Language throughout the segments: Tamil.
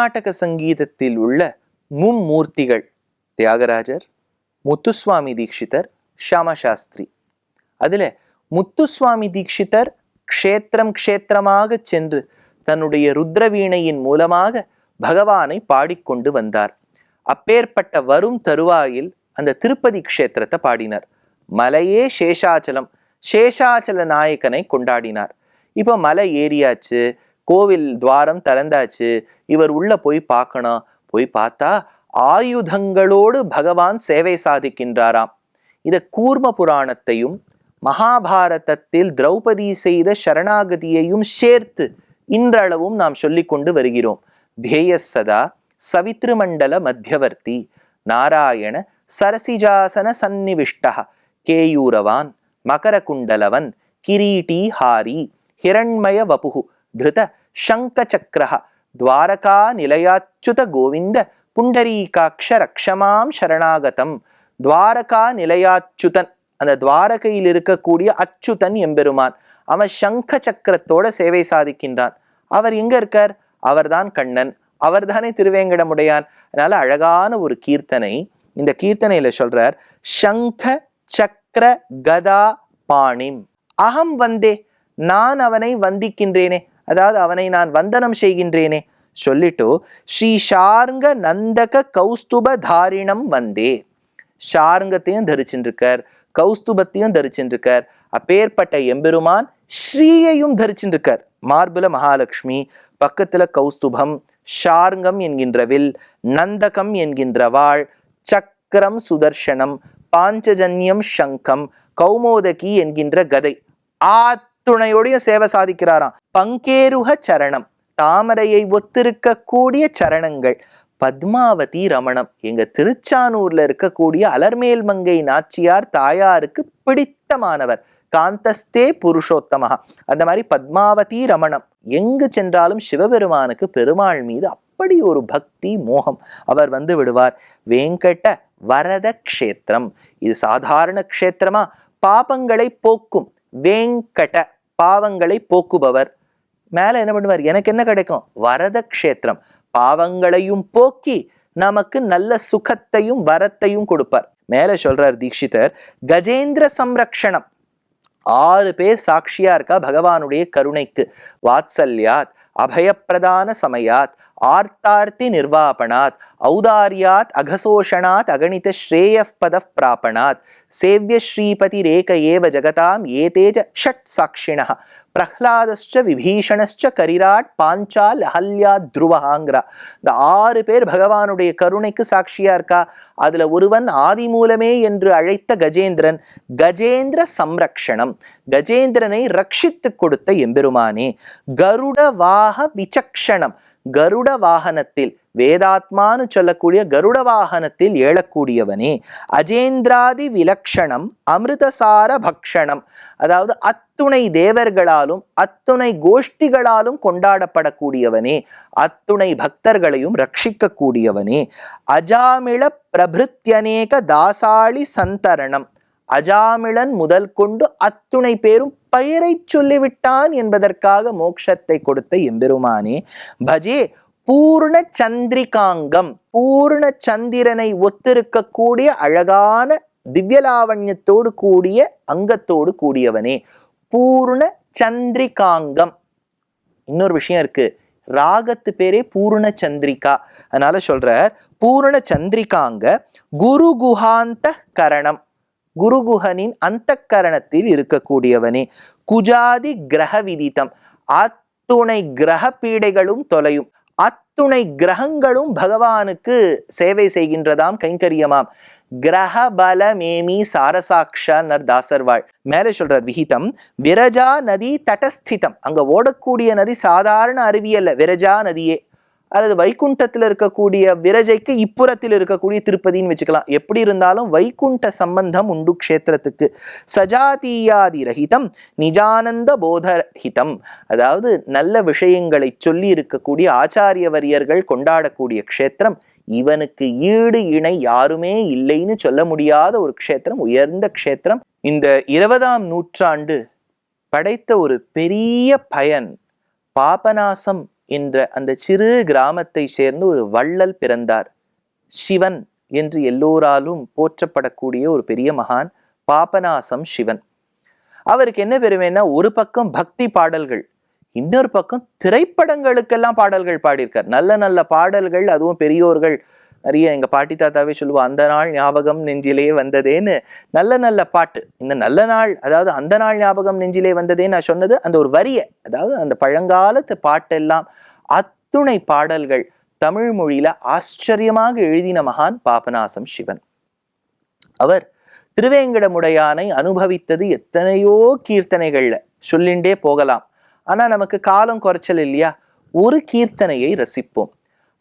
கர்நாடக சங்கீதத்தில் உள்ள மும்மூர்த்திகள் தியாகராஜர் முத்துசுவாமி தீட்சிதர் ஷாமசாஸ்திரி. அதில் அதுல முத்துசுவாமி தீட்சிதர் க்ஷேத்திரம் க்ஷேத்திரமாக சென்று தன்னுடைய ருத்ரவீணையின் மூலமாக பகவானை பாடிக்கொண்டு வந்தார். அப்பேற்பட்ட வரும் தருவாயில் அந்த திருப்பதி க்ஷேத்திரத்தை பாடினார். மலையே சேஷாச்சலம் சேஷாச்சல நாயக்கனை கொண்டாடினார். இப்போ மலை ஏறியாச்சு கோவில் துவாரம் திறந்தாச்சு. இவர் உள்ள போய் பார்க்கணும். போய் பார்த்தா ஆயுதங்களோடு பகவான் சேவை சாதிக்கின்றாராம். இத கூர்ம புராணத்தையும் மகாபாரதத்தில் திரௌபதி செய்த சரணாகதியையும் சேர்த்து இன்றளவும் நாம் சொல்லிக்கொண்டு வருகிறோம். தேயசதா சவித்ருமண்டல மத்தியவர்த்தி நாராயண சரசிஜாசன சந்நிவிஷ்டா கேயூரவான் மகரகுண்டலவன் கிரீட்டி ஹாரி ஹிரண்மய வபுகு திருத சங்கச்சக்கரஹ துவாரகா நிலையாச்சுத கோவிந்த புண்டரீகாட்ச ரக்ஷமாம் சரணாகதம் துவாரகா நிலையாச்சுதன் அந்த துவாரகையில் இருக்கக்கூடிய அச்சுதன் எம்பெருமான் அவன் சங்க சக்கரத்தோட சேவை சாதிக்கின்றான். அவர் எங்க இருக்கார்? அவர்தான் கண்ணன். அவர்தானே திருவேங்கடமுடையான். அதனால அழகான ஒரு கீர்த்தனை இந்த கீர்த்தனையில சொல்றார் சங்க சக்கர கதா பாணிம் அகம் வந்தே நான் அவனை வந்திக்கின்றேனே அதாவது அவனை நான் வந்தனம் செய்கின்றேனே. சொல்லிட்டு ஸ்ரீ ஷார்ங்க நந்தக கௌஸ்துப தாரிணம் வந்தே. ஷார்ங்கத்தையும் தரிச்சுருக்கார் கௌஸ்துபத்தையும் தரிச்சுருக்கார் அப்பேற்பட்ட எம்பெருமான் ஸ்ரீயையும் தரிச்சுருக்கார் மார்புல மகாலட்சுமி பக்கத்துல கௌஸ்துபம் ஷார்ங்கம் என்கின்ற வில் நந்தகம் என்கின்ற வாழ் சக்கரம் சுதர்ஷனம் பாஞ்சஜன்யம் சங்கம் கௌமோதகி என்கின்ற கதை. ஆத் ஆத்துணையோடைய சேவை சாதிக்கிறாராம். பங்கேருக சரணம். தாமரையை ஒத்திருக்கக்கூடிய சரணங்கள். பத்மாவதி ரமணம். எங்க திருச்சானூர்ல இருக்கக்கூடிய அலர்மேல் மங்கை நாச்சியார் தாயாருக்கு பிடித்தமானவர். காந்தஸ்தே புருஷோத்தமஹா. அந்த மாதிரி பத்மாவதி ரமணம். எங்கு சென்றாலும் சிவபெருமானுக்கு பெருமாள் மீது அப்படி ஒரு பக்தி மோகம் அவர் வந்து விடுவார். வேங்கட வரத க்ஷேத்திரம் இது சாதாரண க்ஷேத்திரமா? பாபங்களை போக்கும். வேங்கட பாவங்களை போக்குபவர். மேல என்ன பண்ணுவார்? எனக்கு என்ன கிடைக்கும்? வரத கஷேத்திரம் பாவங்களையும் போக்கி நமக்கு நல்ல சுகத்தையும் வரத்தையும் கொடுப்பார். மேல சொல்றார் தீட்சிதர் கஜேந்திர சம்ரக்ஷணம். ஆறு பேர் சாட்சியா இருக்கா? பகவானுடைய கருணைக்கு. வாத்சல்யாத் அபயப்பிரதான சமயாத் ஆர்த்தார்த்தி நிர்வாபணாத் ஔதாரியாத் அகசோஷணாத் அகணித ஸ்ரேய பத பிராபணாத் சேவிய ஸ்ரீபதி ரேக ஏவ ஜகதாம் ஏதேஜ ஷட் சாட்சிண பிரஹ்லாதஸ்ச விபீஷணஸ்ச கரிராட் பாஞ்சால் அஹல்யா துருவஹாங்கிறா இந்த ஆறு பேர் பகவானுடைய கருணைக்கு சாட்சியா இருக்கா? அதுல ஒருவன் ஆதி மூலமே என்று அழைத்த கஜேந்திரன் கஜேந்திர சம்ரக்ஷணம் கஜேந்திரனை ரட்சித்து கொடுத்த எம்பெருமானே. கருட வாக விசக்ஷணம் கருட வாகனத்தில் வேதாத்மான்னு சொல்லக்கூடிய கருட வாகனத்தில் ஏழக்கூடியவனே. அஜேந்திராதி விலக்ஷணம் அமிர்தசார பக்ஷணம். அதாவது அத்துணை தேவர்களாலும் அத்துணை கோஷ்டிகளாலும் கொண்டாடப்படக்கூடியவனே. அத்துணை பக்தர்களையும் ரட்சிக்க கூடியவனே அஜாமிள பிரபிருத்தியநேக தாசாளி சந்தரணம். அஜாமிளன் முதல் கொண்டு அத்துணை பேரும் பெயரை சொல்லிவிட்டான் என்பதற்காக மோட்சத்தை கொடுத்த எம்பெருமானே பஜே பூர்ண சந்திரிகாங்கம். பூர்ண சந்திரனை ஒத்திருக்கக்கூடிய அழகான திவ்யலாவண்யத்தோடு கூடிய அங்கத்தோடு கூடியவனே பூர்ண சந்திரிகாங்கம். இன்னொரு விஷயம் இருக்கு. ராகத்து பேரே பூர்ண சந்திரிகா. அதனால சொல்றார் பூர்ண சந்திரிகாங்க குரு குஹாந்த கரணம். குருகுஹனின் அந்த கரணத்தில் இருக்கக்கூடியவனே. குஜாதி கிரக விதித்தம் அத்துணை கிரக பீடைகளும் தொலையும். அத்துணை கிரகங்களும் பகவானுக்கு சேவை செய்கின்றதாம் கைங்கரியமாம். கிரக பல மேமி சாரசாக்ஷார் தாசர்வாள். மேலே சொல்றார் விகிதம். விரஜா நதி தடஸ்திதம் அங்க ஓடக்கூடிய நதி சாதாரண அருவி அல்ல. விரஜா நதியே. அல்லது வைகுண்டத்தில் இருக்கக்கூடிய விரஜைக்கு இப்புறத்தில் இருக்கக்கூடிய திருப்பதின்னு வச்சுக்கலாம். எப்படி இருந்தாலும் வைகுண்ட சம்பந்தம் உண்டு க்ஷேத்திரத்துக்கு. சஜாதீயாதி ரஹிதம் நிஜானந்த போதரஹிதம் அதாவது நல்ல விஷயங்களை சொல்லி இருக்கக்கூடிய ஆச்சாரியவரியர்கள் கொண்டாடக்கூடிய க்ஷேத்திரம். இவனுக்கு ஈடு இணை யாருமே இல்லைன்னு சொல்ல முடியாத ஒரு க்ஷேத்திரம் உயர்ந்த க்ஷேத்திரம். இந்த இருபதாம் நூற்றாண்டு படைத்த ஒரு பெரிய பயன் பாபநாசம் என்ற அந்த சிறு கிராமத்தை சேர்ந்து ஒரு வள்ளல் பிறந்தார். சிவன் என்று எல்லோராலும் போற்றப்படக்கூடிய ஒரு பெரிய மகான் பாபநாசம் சிவன். அவருக்கு என்ன பெருமைன்னா ஒரு பக்கம் பக்தி பாடல்கள் இன்னொரு பக்கம் திரைப்படங்களுக்கெல்லாம் பாடல்கள் பாடியிருக்கார். நல்ல நல்ல பாடல்கள் அதுவும் பெரியோர்கள் நிறைய எங்கள் பாட்டி தாத்தாவே சொல்லுவோம் அந்த நாள் ஞாபகம் நெஞ்சிலே வந்ததேன்னு. நல்ல நல்ல பாட்டு. இந்த நல்ல நாள் அதாவது அந்த நாள் ஞாபகம் நெஞ்சிலே வந்ததே நான் சொன்னது அந்த ஒரு வரிய அதாவது அந்த பழங்காலத்து பாட்டெல்லாம் அத்துணை பாடல்கள் தமிழ் மொழியில ஆச்சரியமாக எழுதின மகான் பாபநாசம் சிவன். அவர் திருவேங்கடமுடையானை அனுபவித்தது எத்தனையோ கீர்த்தனைகள்ல. சொல்லிண்டே போகலாம். ஆனா நமக்கு காலம் குறைச்சல் இல்லையா? ஒரு கீர்த்தனையை ரசிப்போம்.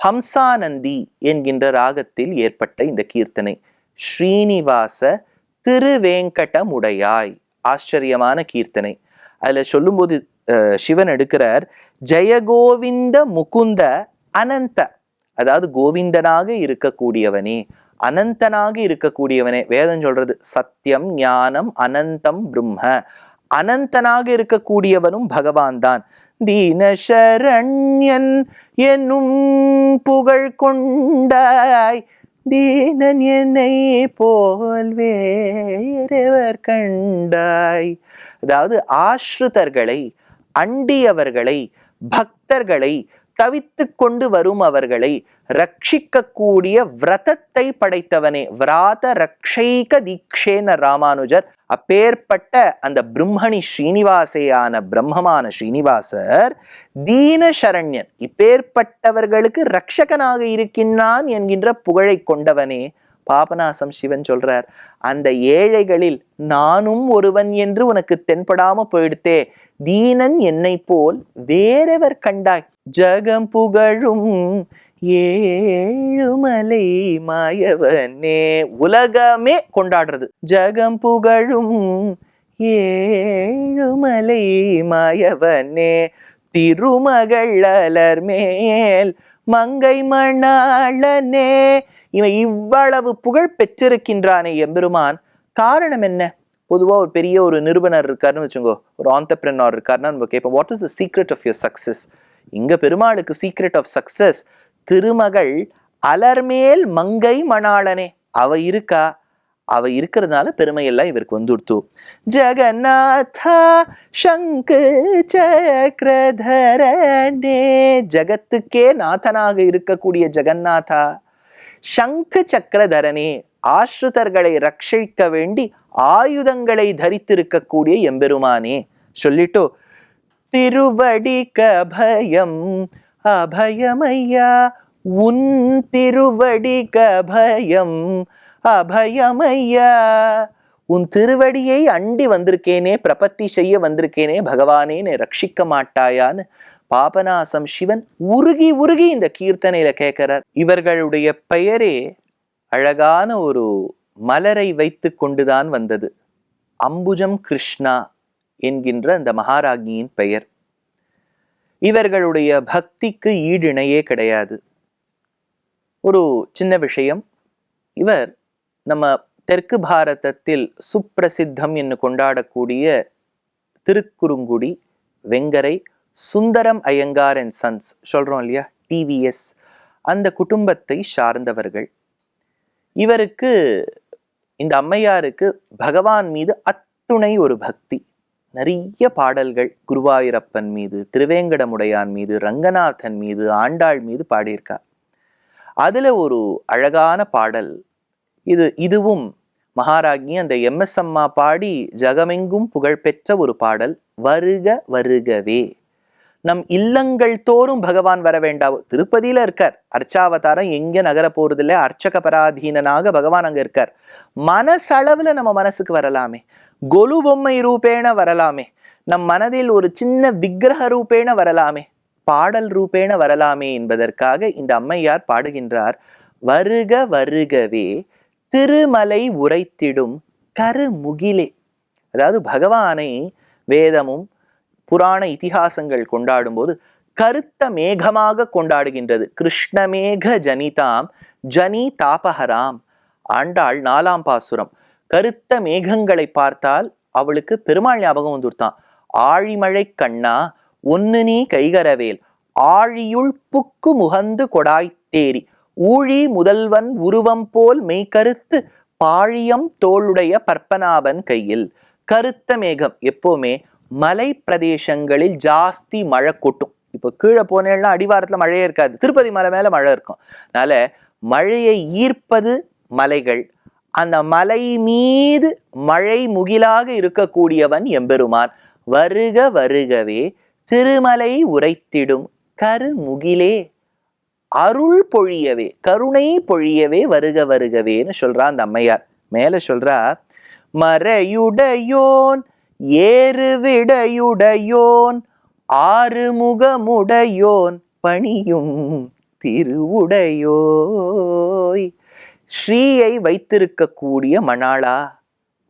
ஹம்சானந்தி என்கின்ற ராகத்தில் ஏற்பட்ட இந்த கீர்த்தனை. ஸ்ரீனிவாச திருவேங்கடமுடையாய். ஆச்சரியமான கீர்த்தனை. அதுல சொல்லும்போது அஹ், சிவன் எடுக்கிறார் ஜெயகோவிந்த முகுந்த அனந்த. அதாவது கோவிந்தனாக இருக்கக்கூடியவனே அனந்தனாக இருக்கக்கூடியவனே. வேதம் சொல்றது சத்தியம் ஞானம் அனந்தம் பிரம்ம. அனந்தனாக இருக்கக்கூடியவனும் பகவான் தான் தீனசரண்யன் என்னும் புகழ் கொண்டாய். தீனன் என்னை போல் வேறவர் கண்டாய். அதாவது ஆஸ்ருதர்களை அண்டியவர்களை பக்தர்களை தவித்து கொண்டு வரும் அவர்களை ரட்சிக்கக்கூடிய விரதத்தை படைத்தவனே. விராத ரக்ஷைக தீக்ஷேன ராமானுஜர் அப்பேற்பட்ட அந்த பிரம்மணி ஸ்ரீனிவாசையான பிரம்மமான ஸ்ரீனிவாசர் தீன சரண்யன் இப்பேற்பட்டவர்களுக்கு ரட்சகனாக இருக்கின்றான் என்கின்ற புகழை கொண்டவனே. பாபநாசம் சிவன் சொல்றார் அந்த ஏழைகளில் நானும் ஒருவன் என்று உனக்கு தென்படாம போயிடுத்தே. தீனன் என்னை போல் வேறெவர் கண்டாய் ஜகம் புகழும் ஏழுமலை மாயவனே உலகமே கொண்டாடுறது ஜகம் புகழும் ஏழுமலை மாயவனே திருமகள் அலர் மேல் மங்கை மணாளனே இவன் இவ்வளவு புகழ் பெற்றிருக்கின்றானே எம்பெருமான் காரணம் என்ன பொதுவா ஒரு பெரிய ஒரு நிறுவனர் இருக்காருன்னு வச்சுக்கோ ஒரு ஆண்டர்பிரனர் இருக்காருன்னா நம்ம கேட்போம் what is the secret of your success இங்க பெருமாளுக்கு சீக்ரெட் ஆஃப் சக்சஸ் திருமகள் அலர்மேல் மங்கை மணாளனே. அவ இருக்கா? அவ இருக்கிறதுனால பெருமையெல்லாம் இவருக்கு வந்துடுத்து. ஜெகநாதா சங்கு சக்கரதரனே. ஜகத்துக்கே நாதனாக இருக்கக்கூடிய ஜெகநாதா சங்கு சக்கரதரனே. ஆஸ்ருதர்களை ரட்சிக்க வேண்டி ஆயுதங்களை தரித்திருக்கக்கூடிய எம்பெருமானே. சொல்லிட்டு திருவடிக்க பயம் அபயமையா உன் திருவடிக்க பயம் அபயமையா உன் திருவடியை அண்டி வந்திருக்கேனே பிரபத்தி செய்ய வந்திருக்கேனே பகவானே என்னை ரட்சிக்க மாட்டாயான்னு பாபநாசம் சிவன் உருகி உருகி இந்த கீர்த்தனையில கேட்கிறார். இவர்களுடைய பெயரே அழகான ஒரு மலரை வைத்து கொண்டுதான் வந்தது. அம்புஜம் கிருஷ்ணா. என்கின்ற அந்த மகாராஜியின் பெயர். இவர்களுடைய பக்திக்கு ஈடிணையே கிடையாது. ஒரு சின்ன விஷயம். இவர் நம்ம தெற்கு பாரதத்தில் சுப்பிரசித்தம் என்று கொண்டாடக்கூடிய திருக்குறுங்குடி வெங்கரை சுந்தரம் ஐயங்கார் அண்ட் சன்ஸ் சொல்கிறோம் இல்லையா? டிவிஎஸ் அந்த குடும்பத்தை சார்ந்தவர்கள். இவருக்கு இந்த அம்மையாருக்கு பகவான் மீது அத்துணை ஒரு பக்தி. நிறைய பாடல்கள் குருவாயூரப்பன் மீது திருவேங்கடமுடையான் மீது ரங்கநாதன் மீது ஆண்டாள் மீது பாடியிருக்கார். அதில் ஒரு அழகான பாடல் இது இதுவும் மகாராஜி அந்த எம்எஸ் அம்மா பாடி ஜகமெங்கும் புகழ்பெற்ற ஒரு பாடல் வருக வருகவே. நம் இல்லங்கள் தோறும் பகவான் வர வேண்டாவோ திருப்பதியில இருக்கார். அர்ச்சாவதாரம் எங்க நகர போறதில்ல. அர்ச்சக பராதீனனாக பகவான் அங்க இருக்கார். மனசளவுல நம்ம மனசுக்கு வரலாமே. கொலு பொம்மை ரூபேண வரலாமே. நம் மனதில் ஒரு சின்ன விக்கிரக ரூபேண வரலாமே. பாடல் ரூபேண வரலாமே என்பதற்காக இந்த அம்மையார் பாடுகின்றார். வருக வருகவே திருமலை உரைத்திடும் கருமுகிலே. அதாவது பகவானை வேதமும் புராண இதிகாசங்கள் கொண்டாடும்போது கருத்த மேகமாக கொண்டாடுகின்றது. கிருஷ்ணமேக ஜனிதாம் ஜனி தாபஹராம். ஆண்டாள் நாலாம் பாசுரம். கருத்த மேகங்களை பார்த்தால் அவளுக்கு பெருமாள் ஞாபகம் வந்துருத்தான். ஆழிமழை கண்ணா ஒன்னு நீ கைகரவேல். ஆழியுள் புக்கு முகந்து கொடாய்த்தேரி ஊழி முதல்வன் உருவம் போல் மெய்கருத்து பாழியம் தோளுடைய பற்பனாபன் கையில். கருத்த மேகம் எப்போவுமே மலை பிரதேசங்களில் ஜாஸ்தி மழை கொட்டும். இப்போ கீழே போனேன்னா அடிவாரத்தில் மழையே இருக்காது. திருப்பதி மலை மேலே மழை இருக்கும். அதனால மழையை ஈர்ப்பது மலைகள். அந்த மலை மீது மழை முகிலாக இருக்கக்கூடியவன் எம்பெருமான். வருக வருகவே திருமலை உரைத்திடும் கருமுகிலே. அருள் பொழியவே கருணை பொழியவே வருக வருகவேன்னு சொல்றா அந்த அம்மையார். மேல சொல்றா மறையுடையோன் ஏறுவிடையுடையோன் ஆறுமுகமுடையோன் பணியும் திருவுடையோய். ஸ்ரீயை வைத்திருக்கக்கூடிய மணாளா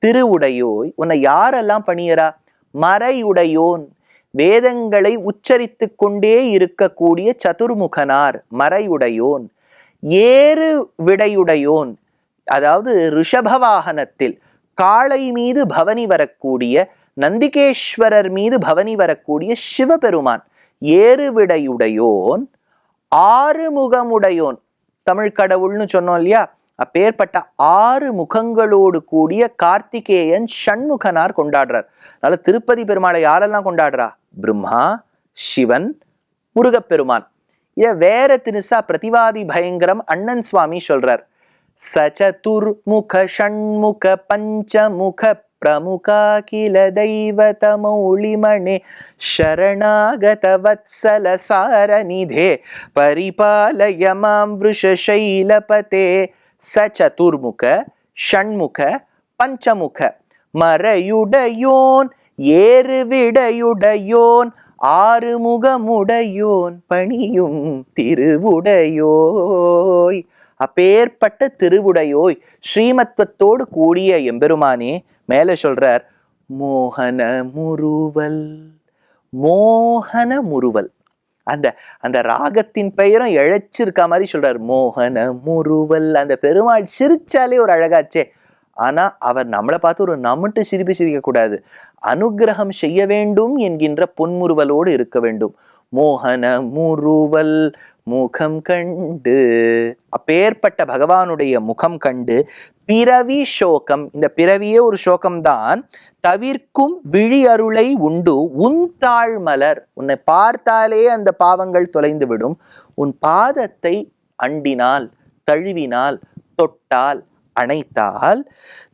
திருவுடையோய் உன்னை யாரெல்லாம் பணியரா மறையுடையோன் வேதங்களை உச்சரித்து கொண்டே இருக்கக்கூடிய சதுர்முகனார் மறையுடையோன் ஏறு விடையுடையோன் அதாவது ரிஷப வாகனத்தில் காளை மீது பவனி வரக்கூடிய நந்திகேஸ்வரர் மீது பவனி வரக்கூடிய சிவபெருமான் ஏறுவிடையுடையோன் ஆறுமுகமுடையோன். தமிழ் கடவுள்னு சொன்னோம் இல்லையா? அப்பேற்பட்ட ஆறு முகங்களோடு கூடிய கார்த்திகேயன் ஷண்முகனார் கொண்டாடுறார். அதனால திருப்பதி பெருமாளை யாரெல்லாம் கொண்டாடுறா? பிரம்மா சிவன் முருகப்பெருமான். இத வேற தினுசா பிரதிவாதி பயங்கரம் அண்ணன் சுவாமி சொல்றார். சச்சதுர்முக ஷண்முக பஞ்சமுக ಪ್ರಮುಖಾಖಿಲ ದೈವತಮೌಳಿಮಣೆ ಶರಣಾಗತ ವತ್ಸಲ ಸಾರನಿಧೆ ಪರಿಪಾಲಯ ಮಾಂ ವೃಷಶೈಲಪತೆ ಸ ಚತುರ್ಮುಖ ಷಣ್ಮುಖ பஞ்சமுக மறையுடையோன் ஏறுவிடையுடையோன் ஆறுமுகமுடையோன் பணியும் திருவுடையோய் அப்பேற்பட்ட திருவுடையோய் ஸ்ரீமத்வத்தோடு கூடிய எம்பெருமானே மேலே சொல்றார் மோகன முருவல் மோகன முருவல். அந்த அந்த ராகத்தின் பெயரும் இழைச்சிருக்க மாதிரி சொல்றார் மோகன முருவல். அந்த பெருமாள் சிரிச்சாலே ஒரு அழகாச்சே. ஆனா அவர் நம்மளை பார்த்து ஒரு நம்மட்டு சிரிப்பு சிரிக்க கூடாது அனுக்கிரகம் செய்ய வேண்டும் என்கின்ற பொன்முறுவலோடு இருக்க வேண்டும். மோகன முருவல் முகம் கண்டு. அப்பேற்பட்ட பகவானுடைய முகம் கண்டு பிறவி சோகம். இந்த பிறவியே ஒரு சோகம்தான். தவிர்க்கும் விழி அருளை உண்டு. உன் தாழ் மலர். உன்னை பார்த்தாலே அந்த பாவங்கள் தொலைந்து விடும் உன் பாதத்தை அண்டினால் தழுவினால் தொட்டால் அணைத்தால்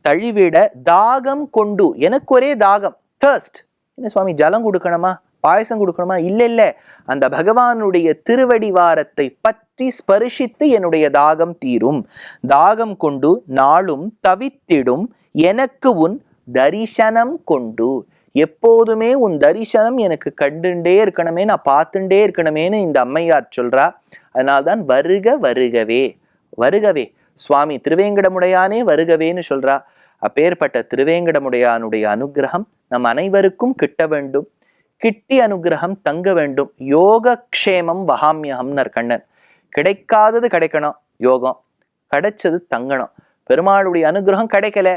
தழுவிட தாகம் கொண்டு. எனக்கு ஒரே தாகம். Thirst என்ன சுவாமி ஜலம் கொடுக்கணுமா? பாயசம் கொடுக்கணுமா? இல்லை இல்லை. அந்த பகவானுடைய திருவடிவாரத்தை பற்றி ஸ்பரிசித்து என்னுடைய தாகம் தீரும். தாகம் கொண்டு நாளும் தவித்திடும். எனக்கு உன் தரிசனம் கொண்டு. எப்போதுமே உன் தரிசனம் எனக்கு கண்டுண்டே இருக்கணுமே நான் பார்த்துட்டே இருக்கணுமேன்னு இந்த அம்மையார் சொல்றா. அதனால்தான் வருக வருகவே. வருகவே. சுவாமி திருவேங்கடமுடையானே வருகவேன்னு சொல்றா. அப்பேற்பட்ட திருவேங்கடமுடையானுடைய அனுகிரகம் நம் அனைவருக்கும் கிட்ட வேண்டும். கிட்டி அனுகிரகம் தங்க வேண்டும். யோக க்ஷேமம் வகாமியகம்னர் கண்ணன் கிடைக்காதது கிடைக்கணும் யோகம். கிடைச்சது தங்கணும். பெருமாளுடைய அனுகிரகம் கிடைக்கல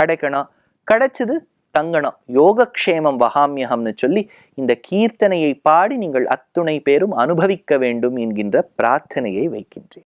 கிடைக்கணும். கிடைச்சது தங்கணும். யோகக்ஷேமம் வகாமியகம்னு சொல்லி இந்த கீர்த்தனையை பாடி நீங்கள் அத்துணை பேரும் அனுபவிக்க வேண்டும் என்கின்ற பிரார்த்தனையை வைக்கின்றேன்.